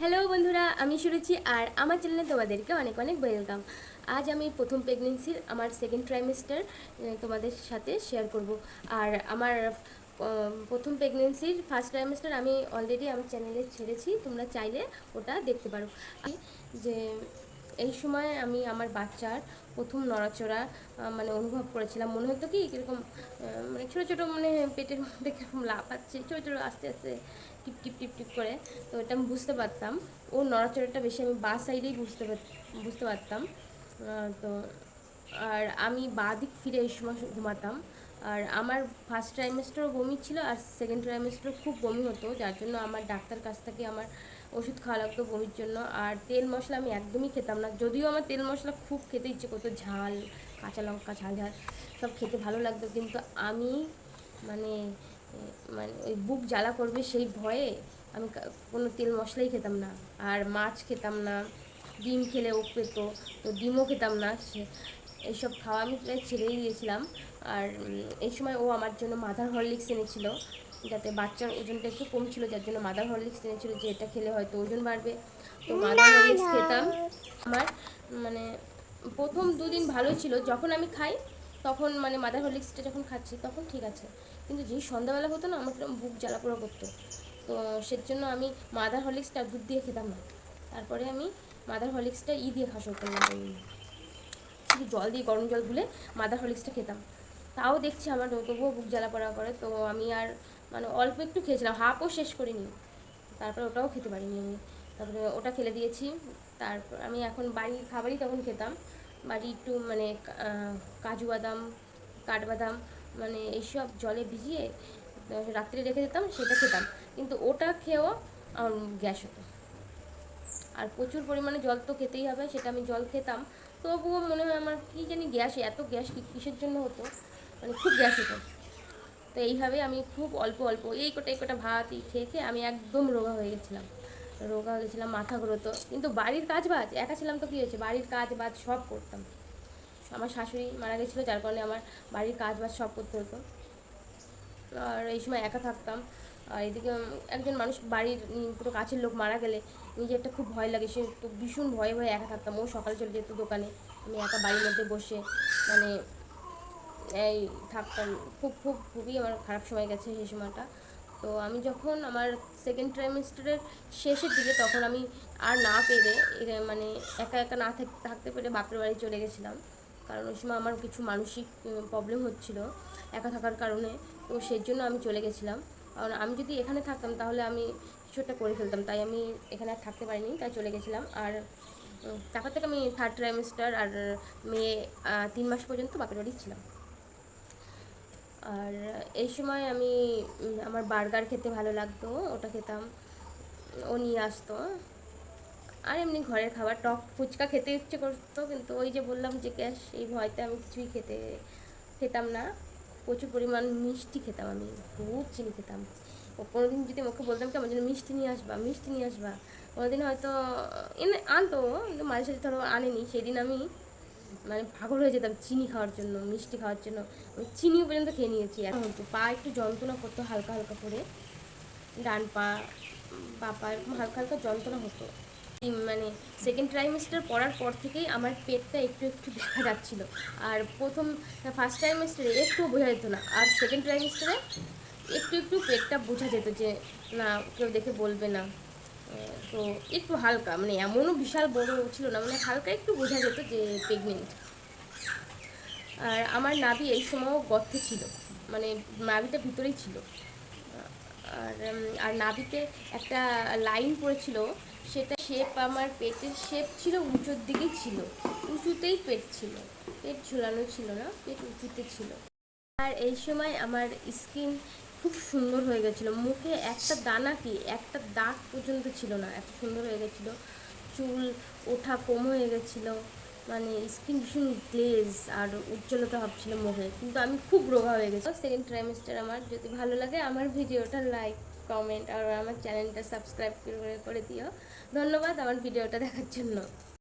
Hello বন্ধুরা, আমি সুরুচি আর আমার চ্যানেলে তোমাদেরকে অনেক অনেক ওয়েলকাম আজ আমি প্রথম প্রেগনেন্সির আমার সেকেন্ড ট্রাইমেস্টার তোমাদের সাথে শেয়ার করব। আর আমার প্রথম প্রেগনেন্সির ফার্স্ট ট্রাইমেস্টার আমি অলরেডি আমার চ্যানেলে ছেড়েছি, তোমরা চাইলে ওটা দেখতে পারো। যে এই সময় আমি আমার বাচ্চার প্রথম নড়াচড়া মানে অনুভব করেছিলাম। মনে হতো কি কীরকম মানে ছোটো ছোটো মানে পেটের মধ্যে কীরকম লাফাচ্ছে, ছোটো ছোটো আস্তে আস্তে টিপ টিপ টিপ টিপ করে। তো এটা আমি বুঝতে পারতাম। ও নড়াচড়াটা বেশি আমি বা সাইডেই বুঝতে বুঝতে পারতাম। তো আর আমি বাঁ দিক ফিরে এই সময় ঘুমাতাম। আর আমার ফার্স্ট ট্রাইমেস্টারও বমি ছিল, আর সেকেন্ড ট্রাইমেস্টারও খুব বমি হতো। যার জন্য আমার ডাক্তার কাছ থেকে আমার ওষুধ খাওয়া লাগতো বমির জন্য। আর তেল মশলা আমি একদমই খেতাম না। যদিও আমার তেল মশলা খুব খেতে ইচ্ছে করতো, ঝাল, কাঁচা লঙ্কা, ঝাল ঝাল, সব খেতে ভালো লাগতো। কিন্তু আমি মানে মানে ওই বুক জ্বালা করবে সেই ভয়ে আমি কোনো তেল মশলাই খেতাম না। আর মাছ খেতাম না, ডিম খেলে ও পেতো, তো ডিমও খেতাম না। এইসব খাওয়া আমি প্রায় ছেড়েই দিয়েছিলাম। আর এই সময় ও আমার জন্য মাদার হরলিক্স এনেছিল। যাতে বাচ্চার ওজনটা একটু কম ছিল যার জন্য মাদার হরলিক্স এনেছিল যে এটা খেলে হয়তো ওজন বাড়বে। তো মাদার হরলিক্স খেতাম। আমার মানে প্রথম দুদিন ভালো ছিল। যখন আমি খাই তখন মানে মাদার হরলিক্সটা যখন খাচ্ছি তখন ঠিক আছে। কিন্তু যেই সন্ধ্যাবেলা হতো না আমার বুক জ্বালা পোড়া করতো। তো সেজন্য আমি মাদার হরলিক্সটা দুধ দিয়ে খেতাম না। তারপরে আমি মাদার হরলিক্সটা ই দিয়ে খাওয়া করলাম। শুধু জল দিয়ে গরম জল গুলে মাদার হরলিক্সটা খেতাম। তাও দেখছি আমার তবুও বুক জ্বালা পড়া করে। তো আমি আর মানে অল্প একটু খেয়েছিলাম হাফও শেষ করিনি। তারপরে ওটাও খেতে পারিনি আমি। তারপরে ওটা ফেলে দিয়েছি। তারপর আমি এখন বাড়ির খাবারই তখন খেতাম। বাড়ি একটু মানে কাজু বাদাম, কাঠবাদাম মানে এইসব জলে ভিজিয়ে রাত্রে রেখে দিতাম, সেটা খেতাম। কিন্তু ওটা খেয়েও আমার গ্যাস হতো। আর প্রচুর পরিমাণে জল তো খেতেই হবে, সেটা আমি জল খেতাম। তবুও মনে হয় আমার কী জানি গ্যাস, এত গ্যাস কিসের জন্য হতো? মানে খুব গ্যাস হতো। তো এইভাবে আমি খুব অল্প অল্প এই কটা এই কটা ভাত খেয়ে খেয়ে আমি একদম রোগা হয়ে গেছিলাম। রোগা হয়ে গেছিলাম, মাথা ঘুরোতো। কিন্তু বাড়ির কাজ বাজ, একা ছিলাম তো কী হয়েছে? বাড়ির কাজ বাজ সব করতাম। আমার শাশুড়ি মারা গেছিল, যার কারণে আমার বাড়ির কাজ বাজ সব করতে হতো। আর এই সময় একা থাকতাম। আর এদিকে একজন মানুষ বাড়ির পুরো কাছের লোক মারা গেলে নিজেরটা খুব ভয় লাগে। সে তো ভীষণ ভয়ে ভয়ে একা থাকতাম। ও সকালে চলে যেত দোকানে। আমি একা বাড়ির মধ্যে বসে মানে এই থাকতাম খুব খুব, খুবই আমার খারাপ সময় গেছে সেই সময়টা। তো আমি যখন আমার সেকেন্ড ট্রাইমেস্টারের শেষের দিকে তখন আমি আর না পেরে মানে একা একা না থাক- থাকতে পেরে বাপের বাড়ি চলে গেছিলাম। কারণ ওই সময় আমার কিছু মানসিক প্রবলেম হচ্ছিল একা থাকার কারণে। তো সেই জন্য আমি চলে গেছিলাম। কারণ আমি যদি এখানে থাকতাম তাহলে আমি কিছু একটা করে ফেলতাম। তাই আমি এখানে আর থাকতে পারিনি, তাই চলে গেছিলাম। আর তারপর থেকে আমি থার্ড ট্রাইমেস্টার আর মেয়ে তিন মাস পর্যন্ত বাপের বাড়ি ছিলাম। আর এই সময় আমি আমার বার্গার খেতে ভালো লাগতো, ওটা খেতাম। ও নিয়ে আসতো। আর এমনি ঘরের খাবার, টক ফুচকা খেতে ইচ্ছে করতো, কিন্তু ওই যে বললাম যে গ্যাস, এই ভয়তে আমি কিছুই খেতে, খেতাম না। প্রচুর পরিমাণ মিষ্টি খেতাম আমি, খুব চিনি খেতাম। ও কোনোদিন যদি আমাকে বলতাম কি, আমার জন্য মিষ্টি নিয়ে আসবা, মিষ্টি নিয়ে আসবা। কোনোদিন হয়তো এনে আনতো, কিন্তু মাঝে সাঝে ধরো আনেনি। সেদিন আমি মানে পাগল হয়ে যেতাম চিনি খাওয়ার জন্য, মিষ্টি খাওয়ার জন্য। আমি চিনি পর্যন্ত খেয়ে নিয়েছি। এখন পা একটু যন্ত্রণা করতো, হালকা হালকা করে। ডান পা, বা পা, এরকম হালকা হালকা যন্ত্রণা হতো। মানে সেকেন্ড ট্রাইমেস্টার পড়ার পর থেকেই আমার পেটটা একটু একটু দেখা যাচ্ছিল। আর প্রথম ফার্স্ট ট্রাইমেস্টারে একটু বোঝা যেত না। আর সেকেন্ড ট্রাইমেস্টারে একটু একটু পেটটা বোঝা যেত যে, না, কেউ দেখে বলবে না। তো একটু হালকা মানে এমনও বিশাল বড় ছিল না মানে হালকা একটু বোঝা যেত যে প্রেগনেন্ট আর আমার নাভি এই সময়ও গর্তে ছিল মানে নাভিটা ভিতরেই ছিল। আর আর নাভিতে একটা লাইন পড়েছিল, সেটা শেপ আমার পেটের শেপ ছিল, উঁচুর দিকেই ছিল। উঁচুতেই পেট ছিল, পেট ঝুলানো ছিল না, পেট উঁচুতে ছিল। আর এই সময় আমার স্কিন খুব সুন্দর হয়ে গেছিল। মুখে একটা দানা কি, একটা দাগ পর্যন্ত ছিল না। এত সুন্দর হয়ে গেছিল। চুল, ওঠা কম হয়ে গেছিল। মানে স্কিন ভীষণ গ্লেজ আর উজ্জ্বলতা ভাব ছিল মুখে। কিন্তু আমি খুব রোগা হয়ে গেছি সেকেন্ড ট্রাইমেস্টার আমার। যদি ভালো লাগে আমার ভিডিওটা লাইক কমেন্ট আর আমার চ্যানেলটা সাবস্ক্রাইব করে করে দিও। ধন্যবাদ আমার ভিডিওটা দেখার জন্য।